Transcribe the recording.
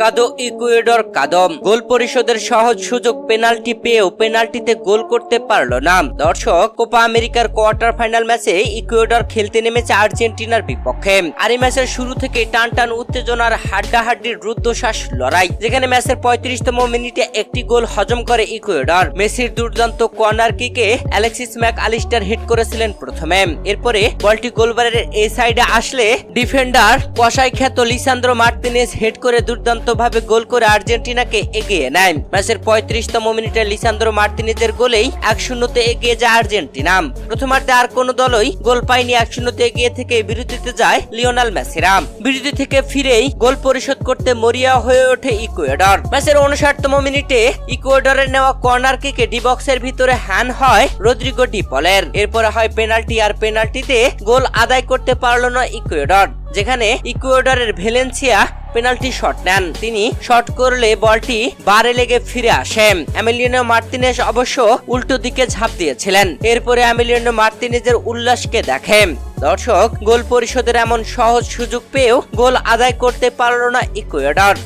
কাদো Ecuador কাদম। গোল পরিশোধের সহজ সুযোগ পেনাল্টি পেয়েও পেনাল্টিতে গোল করতে পারল না। দর্শক, কোপা আমেরিকার কোয়ার্টার ফাইনাল ম্যাচে ইকুয়েডর খেলতে নেমেছে আর্জেন্টিনার বিপক্ষে। আর এই ম্যাচের শুরু থেকে টান টান উত্তেজনার হাড্ডাহাড্ডির রুদ্ধশ্বাস লড়াই, যেখানে ম্যাচের পঁয়ত্রিশতম মিনিটে একটি গোল হজম করে ইকুয়েডর। মেসির দুর্দান্ত কর্নার কিকে অ্যালেক্সিস ম্যাক আলিস্টার হিট করেছিলেন প্রথমে। এরপরে বলটি গোলবারের এই সাইডে আসলে ডিফেন্ডার কসাই খ্যাত লিসান্দ্রো মার্তিনেস হেড করে দুর্দান্ত ভাবে গোল করে আর্জেন্টিনাকে এগিয়ে নেয় ম্যাচের পঁয়ত্রিশতম মিনিটে লিসান্দ্রো মার্তিনেজের গোলেই এক শূন্যতে এগিয়ে যায় আর্জেন্টিনা। প্রথমার্ধে আর কোনো দলই গোল পায়নি এক শূন্যতে এগিয়ে থেকে বিরতিতে যায় লিওনাল মেসিরা। বিরতি থেকে ফিরেই গোল পরিশোধ করতে মরিয়া হয়ে ওঠে ইকুয়েডর। ম্যাচের উনষাটতম মিনিটে ইকুয়েডরের নেওয়া কর্নার কিকে ডি বক্সের ভিতরে হ্যান হয় রদ্রিগো ডিপলের এরপরে হয় পেনাল্টি আর পেনাল্টিতে গোল আদায় করতে পারল না ইকুয়েডর, যেখানে ইকুয়েডরের ভেলেন্সিয়া পেনাল্টি শট নেন। তিনি শট করলে বলটি বারে লেগে ফিরে আসে। অ্যামিলিয়ানো মার্তিনেস অবশ্য উল্টো দিকে ঝাঁপ দিয়েছিলেন। এরপরে অ্যামিলিয়ানো মার্তিনেজের উল্লাসকে দেখেন দর্শক, গোল পরিশোধের এমন সহজ সুযোগ পেয়েও গোল আদায় করতে পারল না ইকুয়েডর।